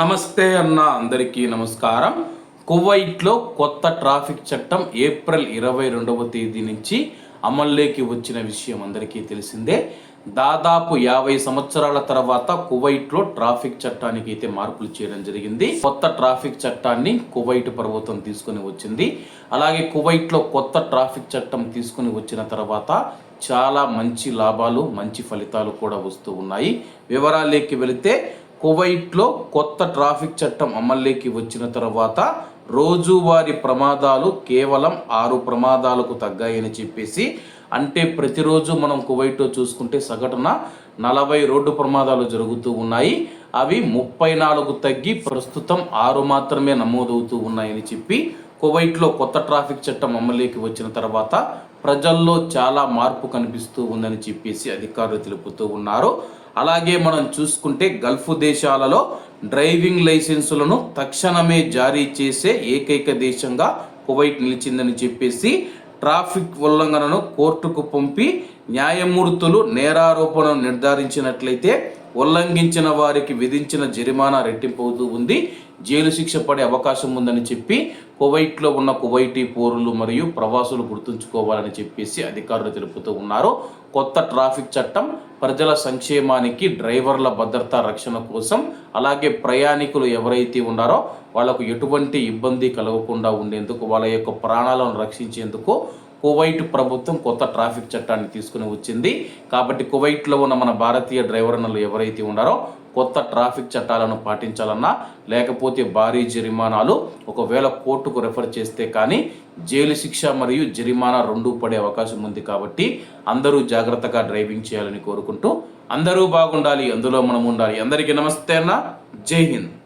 నమస్తే అన్న అందరికీ నమస్కారం. కువైట్లో కొత్త ట్రాఫిక్ చట్టం ఏప్రిల్ ఇరవై రెండవ తేదీ నుంచి అమల్లోకి వచ్చిన విషయం అందరికీ తెలిసిందే. దాదాపు యాభై సంవత్సరాల తర్వాత కువైట్లో ట్రాఫిక్ చట్టానికి అయితే మార్పులు చేయడం జరిగింది. కొత్త ట్రాఫిక్ చట్టాన్ని కువైట్ ప్రభుత్వం తీసుకుని వచ్చింది. అలాగే కువైట్లో కొత్త ట్రాఫిక్ చట్టం తీసుకుని వచ్చిన తర్వాత చాలా మంచి లాభాలు మంచి ఫలితాలు కూడా వస్తూ ఉన్నాయి. వివరాలేకి వెళితే కువైట్లో కొత్త ట్రాఫిక్ చట్టం అమల్లోకి వచ్చిన తర్వాత రోజువారీ ప్రమాదాలు కేవలం ఆరు ప్రమాదాలకు తగ్గాయని చెప్పేసి అంటే ప్రతిరోజు మనం కువైట్లో చూసుకుంటే సగటున నలభై రోడ్డు ప్రమాదాలు జరుగుతూ ఉన్నాయి. అవి ముప్పై నాలుగు తగ్గి ప్రస్తుతం ఆరు మాత్రమే నమోదవుతూ ఉన్నాయని చెప్పి కువైట్లో కొత్త ట్రాఫిక్ చట్టం అమలులోకి వచ్చిన తర్వాత ప్రజల్లో చాలా మార్పు కనిపిస్తూ ఉందని చెప్పేసి అధికారులు తెలుపుతూ ఉన్నారు. అలాగే మనం చూసుకుంటే గల్ఫ్ దేశాలలో డ్రైవింగ్ లైసెన్సులను తక్షణమే జారీ చేసే ఏకైక దేశంగా కువైట్ నిలిచిందని చెప్పేసి ట్రాఫిక్ ఉల్లంఘనను కోర్టుకు పంపి న్యాయమూర్తులు నేరారోపణను నిర్ధారించినట్లయితే ఉల్లంఘించిన వారికి విధించిన జరిమానా రెట్టింపవుతూ ఉంది. జైలు శిక్ష పడే అవకాశం ఉందని చెప్పి కువైట్లో ఉన్న కువైటీ పౌరులు మరియు ప్రవాసులు గుర్తుంచుకోవాలని చెప్పేసి అధికారులు తెలుపుతూ ఉన్నారు. కొత్త ట్రాఫిక్ చట్టం ప్రజల సంక్షేమానికి డ్రైవర్ల భద్రతా రక్షణ కోసం అలాగే ప్రయాణికులు ఎవరైతే ఉన్నారో వాళ్ళకు ఎటువంటి ఇబ్బంది కలగకుండా ఉండేందుకు వాళ్ళ యొక్క ప్రాణాలను రక్షించేందుకు కువైట్ ప్రభుత్వం కొత్త ట్రాఫిక్ చట్టాన్ని తీసుకుని వచ్చింది. కాబట్టి కువైట్లో ఉన్న మన భారతీయ డ్రైవర్లు ఎవరైతే ఉన్నారో కొత్త ట్రాఫిక్ చట్టాలను పాటించాలన్నా లేకపోతే భారీ జరిమానాలు ఒకవేళ కోర్టుకు రెఫర్ చేస్తే కానీ జైలు శిక్ష మరియు జరిమానా రెండూ పడే అవకాశం ఉంది కాబట్టి అందరూ జాగ్రత్తగా డ్రైవింగ్ చేయాలని కోరుకుంటూ అందరూ బాగుండాలి అందులో మనం ఉండాలి. అందరికీ నమస్తే అన్న. జై హింద్.